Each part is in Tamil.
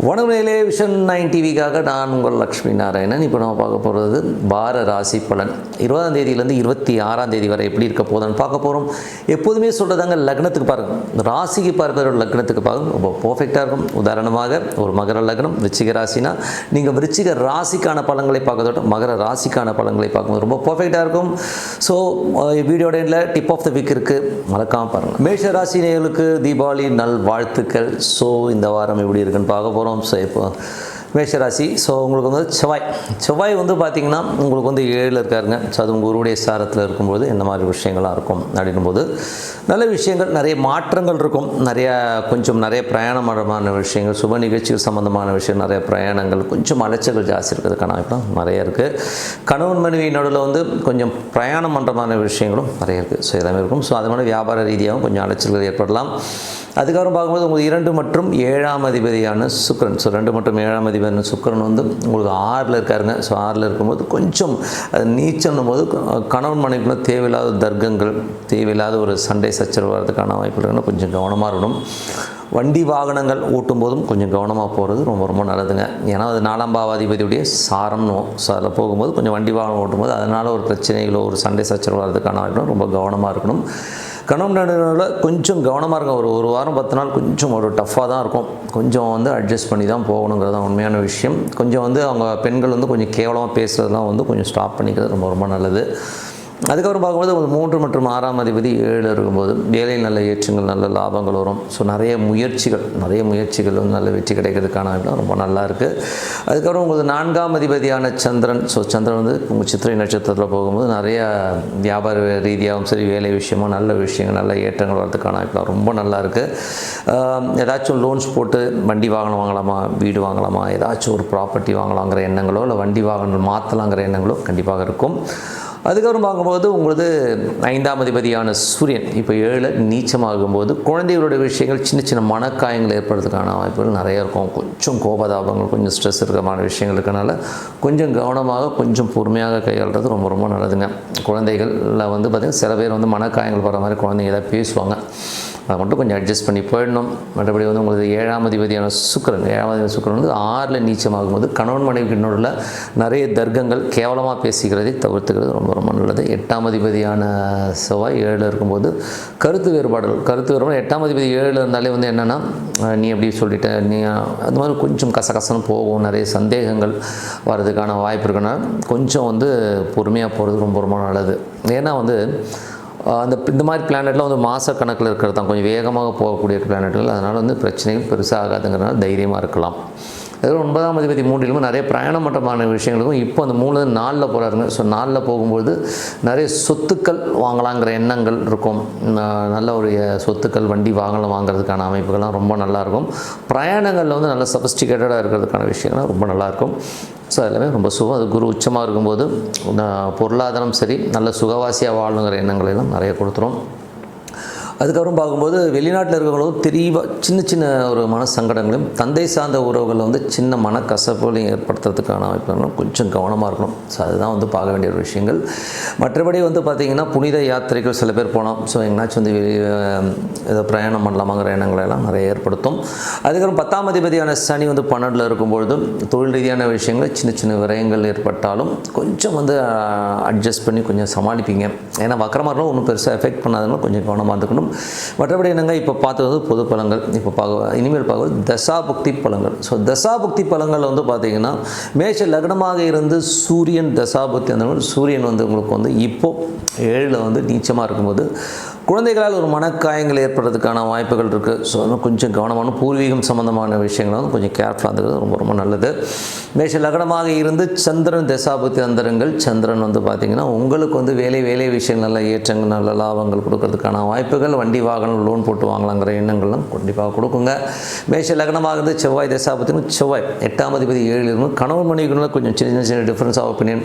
வணக்கங்களே விஷன் நைன் டிவிக்காக நான் உங்கள் லக்ஷ்மி நாராயணன். இப்போ நம்ம பார்க்க போகிறது பார ராசி பலன். இருபதாம் தேதியிலேருந்து இருபத்தி ஆறாம் தேதி வரை எப்படி இருக்க போகுதுன்னு பார்க்க போகிறோம் எப்போதுமே சொல்கிறதாங்க லக்னத்துக்கு பாருங்கள் ராசிக்கு பார்க்குற லக்னத்துக்கு பாருங்க. ரொம்ப பர்ஃபெக்டாக இருக்கும். உதாரணமாக ஒரு மகர லக்னம் விருச்சிக ராசினா நீங்கள் விருச்சிக ராசிக்கான பலன்களை பார்க்கறதோட மகர ராசிக்கான பலன்களை பார்க்கும்போது ரொம்ப பர்ஃபெக்டாக இருக்கும். ஸோ வீடியோட எண்டில் டிப் ஆஃப் த வீக் இருக்குது மறக்காமல் பாருங்கள் மேஷ ராசி நேயர்களுக்கு தீபாவளி நல் வாழ்த்துக்கள் ஸோ இந்த வாரம் எப்படி இருக்குன்னு பார்க்க போகிறோம் ஸோ இப்போ மேஷராசி ஸோ உங்களுக்கு வந்து செவ்வாய். செவ்வாய் வந்து பார்த்திங்கன்னா உங்களுக்கு வந்து ஏழில் இருக்காருங்க. ஸோ அது உங்கள் ஊருடைய சாரத்தில் இருக்கும்போது இந்த மாதிரி விஷயங்கள்லாம் இருக்கும் அப்படின்னும் போது நல்ல விஷயங்கள் நிறைய மாற்றங்கள் இருக்கும். நிறையா கொஞ்சம் நிறைய பிரயாணமான விஷயங்கள் சுப நிகழ்ச்சிகள் சம்மந்தமான விஷயம் நிறைய பிரயாணங்கள் கொஞ்சம் அலைச்சல்கள் ஜாஸ்தி இருக்கிறதுக்கான வாய்ப்புலாம் நிறைய இருக்குது கணவன் மனைவி நடுவில் வந்து கொஞ்சம் பிரயாணம் பண்ணுறமான விஷயங்களும் நிறைய இருக்குது ஸோ எல்லாமே இருக்கும். ஸோ அது மாதிரி வியாபார ரீதியாகவும் கொஞ்சம் அலைச்சல்கள் ஏற்படலாம். அதுக்கப்புறம் பார்க்கும்போது உங்களுக்கு இரண்டு மற்றும் ஏழாம் அதிபதியான சுக்கரன். ஸோ ரெண்டு மற்றும் ஏழாம் அதிபதியான சுக்கரன் வந்து உங்களுக்கு ஆறில் இருக்காருங்க. ஸோ ஆறில் இருக்கும்போது கொஞ்சம் அது நீச்சல்னும் போது கணவன் மனைவிக்குள்ள தேவையில்லாத தர்க்கங்கள் தேவையில்லாத ஒரு சண்டை சச்சரவு வரதுக்கான வாய்ப்பு இருக்குன்னா கொஞ்சம் கவனமாக இருக்கணும். வண்டி வாகனங்கள் ஓட்டும் போதும் கொஞ்சம் கவனமாக போகிறது ரொம்ப ரொம்ப நல்லதுங்க. ஏன்னா அது நாலாம் பாவாதிபதியுடைய சாரம்னு ஸோ அதில் போகும்போது கொஞ்சம் வண்டி வாகனம் ஓட்டும்போது அதனால் ஒரு பிரச்சனைகளோ ஒரு சண்டை சச்சரவு வரதுக்கான வாய்ப்பு ரொம்ப கவனமாக இருக்கணும். கணவன் நடுவில் கொஞ்சம் கவனமாக இருக்கும் ஒரு ஒரு வாரம் பத்து நாள் கொஞ்சம் ஒரு டஃப்பாக தான் இருக்கும். கொஞ்சம் வந்து அட்ஜஸ்ட் பண்ணி தான் போகணுங்கிறது தான் உண்மையான விஷயம். கொஞ்சம் வந்து அவங்க பெண்கள் வந்து கொஞ்சம் கேவலமாக பேசுகிறதுலாம் வந்து கொஞ்சம் ஸ்டாப் பண்ணிக்கிறது ரொம்ப ரொம்ப நல்லது. அதுக்கப்புறம் பார்க்கும்போது ஒரு மூன்று மற்றும் ஆறாம் அதிபதி ஏழு இருக்கும்போது வேலையில் நல்ல ஏற்றங்கள் நல்ல லாபங்கள் வரும். ஸோ நிறைய முயற்சிகள் நிறைய முயற்சிகள் வந்து நல்ல வெற்றி கிடைக்கிறதுக்கான ரொம்ப நல்லா இருக்குது அதுக்கப்புறம் உங்களுக்கு நான்காம் அதிபதியான சந்திரன். ஸோ சந்திரன் வந்து உங்கள் சித்திரை நட்சத்திரத்தில் போகும்போது நிறைய வியாபார ரீதியாகவும் சரி வேலை விஷயமும் நல்ல விஷயங்கள் நல்ல ஏற்றங்கள் வரதுக்கான வாய்ப்புலாம் ரொம்ப நல்லா இருக்குது ஏதாச்சும் லோன்ஸ் போட்டு வண்டி வாகனம் வாங்கலாமா வீடு வாங்கலாமா ஏதாச்சும் ஒரு ப்ராப்பர்ட்டி வாங்கலாங்கிற எண்ணங்களோ இல்லை வண்டி வாகனம் மாற்றலாங்கிற எண்ணங்களோ கண்டிப்பாக இருக்கும். அதுக்கப்புறம் பார்க்கும்போது உங்களது ஐந்தாம் அதிபதியான சூரியன் இப்போ ஏழு நீச்சமாகும்போது குழந்தைகளோட விஷயங்கள் சின்ன சின்ன மனக்காயங்கள் ஏற்படுறதுக்கான வாய்ப்புகள் நிறைய இருக்கும். கொஞ்சம் கோபதாபங்கள் கொஞ்சம் ஸ்ட்ரெஸ் இருக்கிறமான விஷயங்கள் இருக்கனால கொஞ்சம் கவனமாக கொஞ்சம் பொறுமையாக கையாளுறது ரொம்ப ரொம்ப நல்லதுங்க. குழந்தைகளில் வந்து பார்த்திங்கன்னா சில பேர் வந்து மனக்காயங்கள் வர மாதிரி குழந்தைங்க ஏதாவது பேசுவாங்க. அதை மட்டும் கொஞ்சம் அட்ஜஸ்ட் பண்ணி போயிடணும். மற்றபடி வந்து உங்களுக்கு ஏழாம் அதிபதியான சுக்கரன் ஏழாம் அதிபதி சுக்கரன் வந்து ஆறில் நீச்சமாகும்போது கணவன் மனைவிக்கு நடுவில் நிறைய தர்க்கங்கள் கேவலமாக பேசிக்கிறதை தவிர்த்துக்கிறது ரொம்ப ரொம்ப நல்லது. எட்டாம் அதிபதியான செவ்வாய் ஏழில் இருக்கும்போது கருத்து வேறுபாடுகள் கருத்து வேறுபாடு. எட்டாம் அதிபதி ஏழில் இருந்தாலே வந்து என்னென்னா நீ எப்படி சொல்லிட்ட நீ அது மாதிரி கொஞ்சம் கசகசன்னு போகும் நிறைய சந்தேகங்கள் வர்றதுக்கான வாய்ப்பு இருக்குன்னா கொஞ்சம் வந்து பொறுமையாக போகிறது ரொம்ப ரொம்ப நல்லது. ஏன்னா வந்து அந்த இந்த மாதிரி பிளானெட்லாம் வந்து மாத கணக்கில் இருக்கிறது தான். கொஞ்சம் வேகமாக போகக்கூடிய பிளானெட்கள் அதனால் வந்து பிரச்சனைகள் பெருசாக ஆகாதுங்கிறனால தைரியமாக இருக்கலாம். அதில் ஒன்பதாம் அதிபதி மூன்றிலும் நிறைய பிரயாணம் மட்டமான விஷயங்களுக்கும் இப்போ அந்த மூணு நாளில் போகிறாருங்க ஸோ நாளில் போகும்போது நிறைய சொத்துக்கள் வாங்கலாங்கிற எண்ணங்கள் இருக்கும். நல்ல ஒரு சொத்துக்கள் வண்டி வாங்கலாம் வாங்குறதுக்கான அமைப்புகள்லாம் ரொம்ப நல்லாயிருக்கும். பிரயாணங்களில் வந்து நல்ல சஃபஸ்டிகேட்டடாக இருக்கிறதுக்கான விஷயங்கள்லாம் ரொம்ப நல்லாயிருக்கும். ஸோ எல்லாமே ரொம்ப சுகம். அது குரு உச்சமாக இருக்கும்போது பொருளாதாரம் சரி நல்ல சுகவாசியாக வாழணுங்கிற எண்ணங்களெல்லாம் நிறைய கொடுத்துரும். அதுக்கப்புறம் பார்க்கும்போது வெளிநாட்டில் இருக்கிறவங்களும் தெளிவாக சின்ன சின்ன ஒரு மன சங்கடங்களையும் தந்தை சார்ந்த உறவுகளில் வந்து சின்ன மனக்கசப்புகளையும் ஏற்படுத்துறதுக்கான வாய்ப்புகளும் கொஞ்சம் கவனமாக இருக்கணும். ஸோ அதுதான் வந்து பார்க்க வேண்டிய ஒரு விஷயங்கள். மற்றபடி வந்து பார்த்திங்கன்னா புனித யாத்திரைகள் சில பேர் போனோம் ஸோ எங்கேனாச்சும் வந்து ஏதோ பிரயாணம் பண்ணலாமாங்கிற எண்ணங்களை எல்லாம் நிறைய ஏற்படுத்தும். அதுக்கப்புறம் பத்தாம் அதிபதியான சனி வந்து பன்னெண்டில் இருக்கும்பொழுதும் தொழில் ரீதியான விஷயங்கள் சின்ன சின்ன விரயங்கள் ஏற்பட்டாலும் கொஞ்சம் வந்து அட்ஜஸ்ட் பண்ணி கொஞ்சம் சமாளிப்பீங்க. ஏன்னா வக்கரமாக ஒன்றும் பெருசாக எஃபெக்ட் பண்ணாதனால கொஞ்சம் கவனமாக இருந்துக்கணும். மற்றபடி என்னங்க? இப்போ பார்த்தது பொது பழங்கள் இப்போ பார்க்க இனிமேல் பார்க்குறது தசாபக்தி பழங்கள் ஸோ தசாபக்தி பழங்கள் வந்து பார்த்திங்கன்னா மேஷ லக்னமாக இருந்து சூரியன் தசாபக்தி அந்த மாதிரி சூரியன் வந்து உங்களுக்கு வந்து இப்போது ஏழில் வந்து நீச்சமாக இருக்கும்போது குழந்தைகளால் ஒரு மனக்காயங்கள் ஏற்படுறதுக்கான வாய்ப்புகள் இருக்குது ஸோ அதனால் கொஞ்சம் கவனமான பூர்வீகம் சம்மந்தமான விஷயங்கள் வந்து கொஞ்சம் கேர்ஃபுல்லாக இருந்தது ரொம்ப ரொம்ப நல்லது. மேஷ லக்னமாக இருந்து சந்திரன் தசாபுத்தி அந்தரங்கள். சந்திரன் வந்து பார்த்திங்கன்னா உங்களுக்கு வந்து வேலை வேலை விஷயங்கள் நல்ல ஏற்றங்கள் நல்ல லாபங்கள் கொடுக்கறதுக்கான வாய்ப்புகள். வண்டி வாகனம் லோன் போட்டு வாங்கலாங்கிற எண்ணங்கள்லாம் கண்டிப்பாக கொடுக்குங்க. மேஷ லக்னமாக இருந்து செவ்வாய் தசாபத்தினும் செவ்வாய் எட்டாம் அதிபதி ஏழில் இருந்து கணவன் மனைவிக்குள்ள கொஞ்சம் சின்ன சின்ன டிஃப்ரென்ஸ் ஆஃப் ஒப்பீனியன்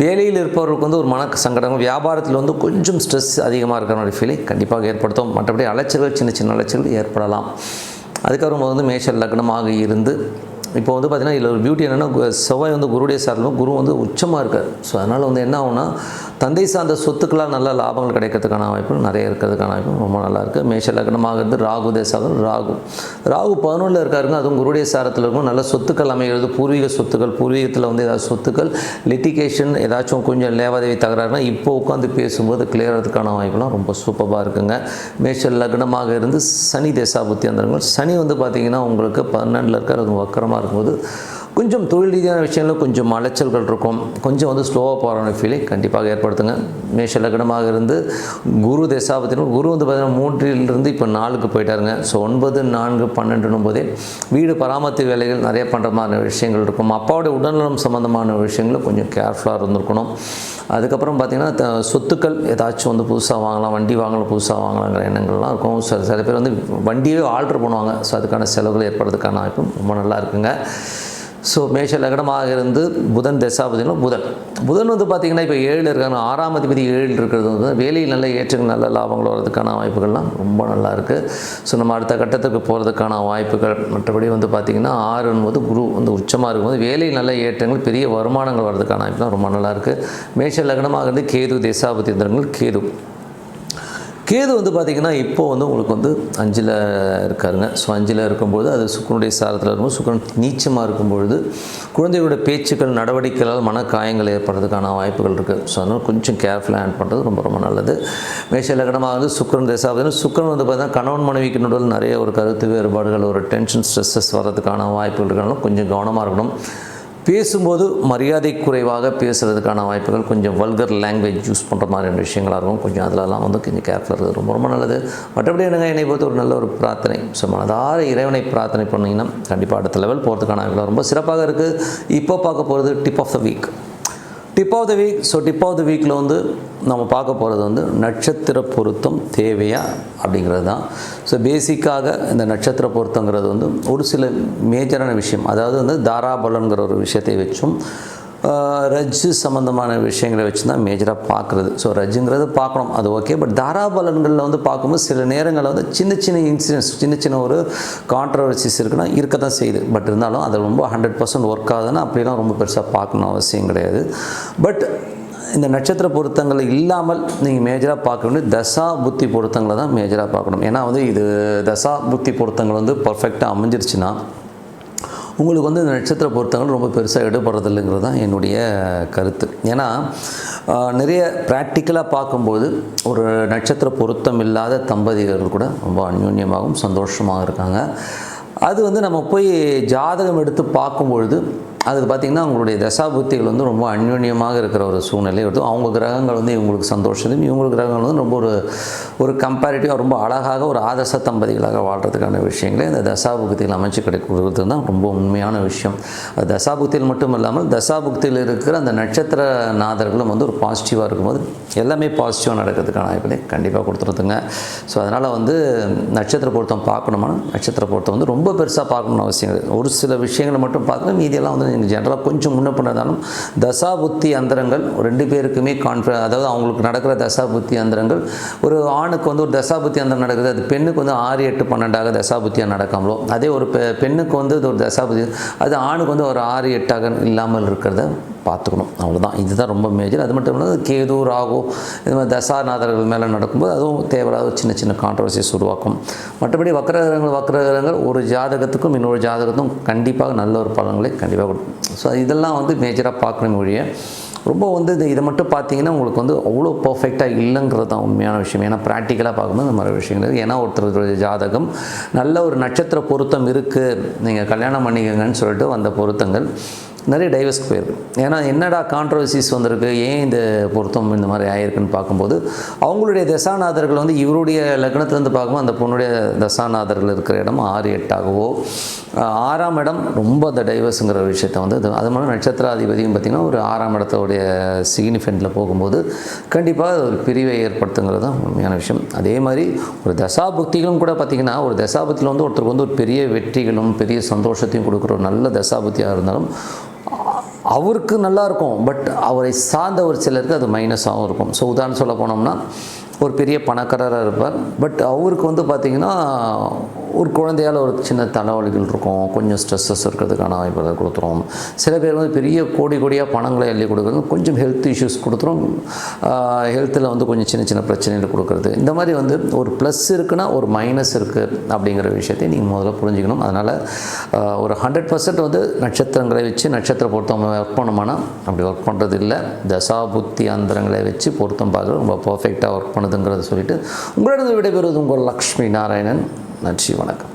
வேலையில் இருப்பவர்களுக்கு வந்து ஒரு மன சங்கடம் வியாபாரத்தில் வந்து கொஞ்சம் ஸ்ட்ரெஸ் அதிகமாக இருக்குது ஒரு ஃபீலை கண்டிப்பாக ஏற்படுத்தும். மற்றபடி அலைச்சல்கள் சின்ன சின்ன அலைச்சல்கள் ஏற்படலாம். அதுக்கப்புறம் வந்து மேஷ லக்னமாக இருந்து இப்போ வந்து பார்த்தீங்கன்னா இதில் ஒரு பியூட்டி என்னென்னா செவ்வாய் வந்து குருடைய சார்பில் குரு வந்து உச்சமாக இருக்கார். ஸோ அதனால் வந்து என்ன ஆகும்னா தந்தை சார்ந்த சொத்துக்களால் நல்ல லாபங்கள் கிடைக்கிறதுக்கான வாய்ப்புகள் நிறைய இருக்கிறதுக்கான வாய்ப்பு ரொம்ப நல்லா இருக்குது மேஷ லக்னமாக இருந்து ராகு தேசாதம் ராகு. ராகு பதினொன்றில் இருக்காருங்க அதுவும் குருடைய சாரத்தில் இருக்கும். நல்ல சொத்துக்கள் அமைகிறது பூர்வீக சொத்துக்கள் பூர்வீகத்தில் வந்து ஏதாவது சொத்துக்கள் லிட்டிகேஷன் ஏதாச்சும் கொஞ்சம் லேவாதேவி தகராறுனா இப்போ உட்காந்து பேசும்போது கிளியறதுக்கான வாய்ப்புலாம் ரொம்ப சூப்பராக இருக்குங்க. மேஷ லக்னமாக இருந்து சனி தேசாபுத்தி அந்தரங்கள் சனி வந்து பார்த்திங்கன்னா உங்களுக்கு பன்னெண்டில் இருக்கார் அது வக்கரமாக இருக்கும்போது கொஞ்சம் தொழில் ரீதியான விஷயங்களில் கொஞ்சம் அலைச்சல்கள் இருக்கும். கொஞ்சம் வந்து ஸ்லோவாக போகிற ஃபீலிங் கண்டிப்பாக ஏற்படுத்துங்க. மேஷ லக்னமாக இருந்து குரு தசாபத்தினும் குரு வந்து பார்த்தீங்கன்னா மூன்றிலிருந்து இப்போ நாலுக்கு போயிட்டாருங்க. ஸோ ஒன்பது நான்கு பன்னெண்டுன்னும் போதே வீடு பராமரித்து வேலைகள் நிறைய பண்ணுற மாதிரி விஷயங்கள் இருக்கும். அப்பாவோடைய உடல்நலம் சம்மந்தமான விஷயங்களும் கொஞ்சம் கேர்ஃபுல்லாக இருந்திருக்கணும். அதுக்கப்புறம் பார்த்திங்கன்னா த- சொத்துக்கள் ஏதாச்சும் வந்து புதுசாக வாங்கலாம் வண்டி வாங்கலாம் புதுசாக வாங்கலாங்கிற எண்ணங்கள்லாம் இருக்கும். சில சில பேர் வந்து வண்டியே ஆல்ட்ரு பண்ணுவாங்க. ஸோ அதுக்கான செலவுகள் ஏற்படுறதுக்கான வாய்ப்பும் ரொம்ப நல்லா இருக்குங்க. ஸோ மேஷ லக்னமாக இருந்து புதன் தசாபதினும் புதன். புதன் வந்து பார்த்திங்கன்னா இப்போ ஏழில் இருக்காங்க. ஆறாம் அதிபதி ஏழில் இருக்கிறது வந்து வேலையில் நல்ல ஏற்றங்கள் நல்ல லாபங்கள் வர்றதுக்கான வாய்ப்புகள்லாம் ரொம்ப நல்லா இருக்குது ஸோ நம்ம அடுத்த கட்டத்துக்கு போகிறதுக்கான வாய்ப்புகள் மற்றபடி வந்து பார்த்திங்கன்னா ஆறுன்னு குரு வந்து உச்சமாக இருக்கும்போது வேலையில் நல்ல ஏற்றங்கள் பெரிய வருமானங்கள் வர்றதுக்கான வாய்ப்புலாம் ரொம்ப நல்லா இருக்குது மேஷ லக்னமாக இருந்து கேது தசாபதி இந்திரங்கள் கேது. கேது வந்து பார்த்திங்கன்னா இப்போ வந்து உங்களுக்கு வந்து அஞ்சில் இருக்காருங்க. ஸோ அஞ்சில் இருக்கும்போது அது சுக்கரனுடைய சாரத்தில் இருக்கும்போது சுக்கரன் நீச்சமாக இருக்கும்பொழுது குழந்தைகளுடைய பேச்சுக்கள் நடவடிக்கைகளால் மன காயங்கள் ஏற்படுறதுக்கான வாய்ப்புகள் இருக்குது ஸோ அதனால் கொஞ்சம் கேர்ஃபுல்லாக ஹேண்ட் பண்ணுறது ரொம்ப ரொம்ப நல்லது. மேஷ லக்னமாக வந்து சுக்கரன் தேசாவது சுக்கரன் வந்து பார்த்தீங்கன்னா கணவன் மனைவிக்கு நடுவில் நிறைய ஒரு கருத்து வேறுபாடுகள் ஒரு டென்ஷன் ஸ்ட்ரெஸ்ஸஸ் வர்றதுக்கான வாய்ப்புகள் இருக்கணும் கொஞ்சம் கவனமாக இருக்கணும். பேசும்போது மரியாதை குறைவாக பேசுகிறதுக்கான வாய்ப்புகள் கொஞ்சம் வல்கர் லாங்குவேஜ் யூஸ் பண்ணுற மாதிரியான விஷயங்களாக இருக்கும். கொஞ்சம் அதிலலாம் வந்து கொஞ்சம் கேர்ஃபுல்லாக இருக்குது ரொம்ப ரொம்ப நல்லது. மற்றபடி என்னங்க என்னை பொறுத்த ஒரு நல்ல ஒரு பிரார்த்தனை. ஸோ மனதார இறைவனை பிரார்த்தனை பண்ணிங்கன்னா கண்டிப்பாக அடுத்த லெவல் போகிறதுக்கான வாய்ப்புகள் ரொம்ப சிறப்பாக இருக்குது இப்போ பார்க்க போகிறது tip of the week tip of the week so tip of the வீக்கில் வந்து நம்ம பார்க்க போகிறது வந்து நட்சத்திர பொருத்தம் தேவையா அப்படிங்கிறது தான். ஸோ பேசிக்காக இந்த நட்சத்திர பொருத்தங்கிறது வந்து ஒரு சில மேஜரான விஷயம். அதாவது வந்து தாராபலன்கிற ஒரு விஷயத்தை வச்சும் ரஜ்ஜு சம்மந்தமான விஷயங்களை வச்சு தான் மேஜராக பார்க்குறது. ஸோ ரஜ்ஜுங்கிறது பார்க்கணும் அது ஓகே பட் தாராபலன்களில் வந்து பார்க்கும்போது சில நேரங்களில் வந்து சின்ன சின்ன இன்சிடென்ட்ஸ் சின்ன சின்ன ஒரு கான்ட்ரவர்சிஸ் இருக்குன்னா இருக்க தான் செய்யுது. பட் இருந்தாலும் அது ரொம்ப ஹண்ட்ரட் பர்சன்ட் ஒர்க் ஆகுதுன்னா அப்படிலாம் ரொம்ப பெருசாக பார்க்கணும் அவசியம் கிடையாது. பட் இந்த நட்சத்திர பொருத்தங்கள் இல்லாமல் நீங்கள் மேஜராக பார்க்க வேண்டிய தசா புத்தி பொருத்தங்களை தான் மேஜராக பார்க்கணும். ஏன்னா வந்து இது தசா புத்தி பொருத்தங்கள் வந்து பர்ஃபெக்டாக அமைஞ்சிருச்சுன்னா உங்களுக்கு வந்து இந்த நட்சத்திர பொருத்தங்கள் ரொம்ப பெருசாக எடுபடுறதில்லைங்கிறது தான் என்னுடைய கருத்து. ஏன்னா நிறைய ப்ராக்டிக்கலாக பார்க்கும்போது ஒரு நட்சத்திர பொருத்தம் இல்லாத தம்பதிகள் கூட ரொம்ப அந்யோன்யமாகவும் சந்தோஷமாக இருக்காங்க. அது வந்து நம்ம போய் ஜாதகம் எடுத்து பார்க்கும்பொழுது அதுக்கு பார்த்திங்கன்னா அவங்களுடைய தசாபுத்திகள் வந்து ரொம்ப அந்யோன்யமாக இருக்கிற ஒரு சூழ்நிலை. வருது அவங்க கிரகங்கள் வந்து இவங்களுக்கு சந்தோஷத்தையும் இவங்களுக்கு கிரகங்கள் வந்து ரொம்ப ஒரு ஒரு கம்பேரிட்டிவாக ரொம்ப அழகாக ஒரு ஆதர்ச தம்பதிகளாக வாழ்கிறதுக்கான விஷயங்களை இந்த தசாபுக்தியில் அமைச்சு கிடைக்கிறது தான் ரொம்ப உண்மையான விஷயம். அது தசாபுக்தியில் மட்டும் இல்லாமல் தசாபுக்தியில் இருக்கிற அந்த நட்சத்திர நாதர்களும் வந்து ஒரு பாசிட்டிவாக இருக்கும்போது எல்லாமே பாசிட்டிவாக நடக்கிறதுக்கான வாய்ப்புகளை கண்டிப்பாக கொடுத்துருதுங்க. ஸோ அதனால் வந்து நட்சத்திர பொருத்தம் பார்க்கணுமா நட்சத்திர பொருத்தம் வந்து ரொம்ப பெருசாக பார்க்கணும்னு அவசியம் ஒரு சில விஷயங்களை மட்டும் பார்க்கணும் மீதியெல்லாம் வந்து எங்கள் ஜென்ரலாக கொஞ்சம் முன்ன பண்ணதாலும் தசா புத்தி அந்தரங்கள் ரெண்டு பேருக்குமே கான்ஃபிட அதாவது அவங்களுக்கு நடக்கிற தசா புத்தி அந்தரங்கள். ஒரு ஆணுக்கு வந்து ஒரு தசா புத்தி அந்தரம் நடக்குது அது பெண்ணுக்கு வந்து ஆறு எட்டு பன்னெண்டாக தசா புத்தியாக நடக்காமலோ அதே ஒரு பெண்ணுக்கு வந்து இது ஒரு தசா புத்தி அது ஆணுக்கு வந்து ஒரு ஆறு எட்டாக இல்லாமல் இருக்கிறத. பார்த்துக்கணும். அவ்வளோதான் இதுதான் ரொம்ப மேஜர் அது மட்டும் இல்லாமல் கேது ராகு இது மாதிரி தசாநாதர்கள் மேலே நடக்கும்போது அதுவும் தேவையில்லாத சின்ன சின்ன கான்ட்ரவர்சிஸ் உருவாக்கும். மற்றபடி வக்கரகிரகங்கள் வக்கரகிரகங்கள் ஒரு ஜாதகத்துக்கும் இன்னொரு ஜாதகத்துக்கும் கண்டிப்பாக நல்ல ஒரு பலன்களை கண்டிப்பாக கொடுக்கும் ஸோ இதெல்லாம் வந்து மேஜராக பார்க்கணும் ஒழிய ரொம்ப வந்து இது இதை மட்டும் பார்த்தீங்கன்னா உங்களுக்கு வந்து அவ்வளோ பர்ஃபெக்டாக இல்லைங்கிறது தான் உண்மையான விஷயம். ஏன்னா ப்ராக்டிக்கலாக பார்க்கும்போது இந்த மாதிரி விஷயங்கள் ஏன்னா ஒருத்தருடைய ஜாதகம் நல்ல ஒரு நட்சத்திர பொருத்தம் இருக்குது நீங்கள் கல்யாணம் பண்ணிக்கங்கன்னு சொல்லிட்டு வந்த பொருத்தங்கள். நிறைய டைவர்ஸ் போயிருக்கு. ஏன்னா என்னடா கான்ட்ரவர்சிஸ் வந்திருக்கு? ஏன் இந்த பொருத்தம் இந்த மாதிரி ஆயிருக்குன்னு பார்க்கும்போது அவங்களுடைய தசாநாதர்கள் வந்து இவருடைய லக்னத்துலேருந்து பார்க்கும்போது அந்த பொண்ணுடைய தசாநாதர்கள் இருக்கிற இடம் ஆறு எட்டாகவோ ஆறாம் இடம் ரொம்ப அந்த டைவர்ஸுங்கிற விஷயத்த வந்து அது அது மாதிரி நட்சத்திராதிபதியும் பார்த்திங்கன்னா ஒரு ஆறாம் இடத்தோடைய சிக்னிஃபெண்ட்டில் போகும்போது கண்டிப்பாக ஒரு பிரிவை ஏற்படுத்துங்கிறது தான் உண்மையான விஷயம். அதே மாதிரி ஒரு தசாபுக்திகளும் கூட பார்த்திங்கன்னா ஒரு தசாபுத்தியில் வந்து ஒருத்தருக்கு வந்து ஒரு பெரிய வெற்றிகளும் பெரிய சந்தோஷத்தையும் கொடுக்குற ஒரு நல்ல தசாபுத்தியாக இருந்தாலும் அவருக்கு நல்லா இருக்கும் பட் அவரை சார்ந்த ஒரு சிலருக்கு அது மைனஸாகவும் இருக்கும். ஸோ உதாரணம் சொல்ல போனோம்னா ஒரு பெரிய பணக்காரராக இருப்பார். பட் அவருக்கு வந்து பார்த்திங்கன்னா ஒரு குழந்தையால் ஒரு சின்ன தலைவலிகள் இருக்கும். கொஞ்சம் ஸ்ட்ரெஸ்ஸஸ் இருக்கிறதுக்கான வாய்ப்புகளை கொடுத்துரும். சில பேர் வந்து பெரிய கோடி கோடியாக பணங்களை எழுதி கொடுக்குறது கொஞ்சம் ஹெல்த் இஷ்யூஸ் கொடுத்துரும். ஹெல்த்தில் வந்து கொஞ்சம் சின்ன சின்ன பிரச்சனைகள் கொடுக்குறது. இந்த மாதிரி வந்து ஒரு ப்ளஸ் இருக்குன்னா ஒரு மைனஸ் இருக்குது அப்படிங்கிற விஷயத்தை நீங்கள் முதல்ல புரிஞ்சுக்கணும். அதனால் ஒரு ஹண்ட்ரட் பர்சன்ட் வந்து நட்சத்திரங்களை வச்சு நட்சத்திர பொருத்தம் ஒர்க் பண்ணோம்னா அப்படி ஒர்க் பண்ணுறது இல்லை தசா புத்தி அந்தரங்களை வச்சு பொருத்தம் பார்க்குறது ரொம்ப பர்ஃபெக்டாக ஒர்க் பண்ணுதுங்கிறத சொல்லிட்டு உங்களிடம் விடைபெறுவது உங்கள் லக்ஷ்மி நாராயணன். நன்றி வணக்கம்.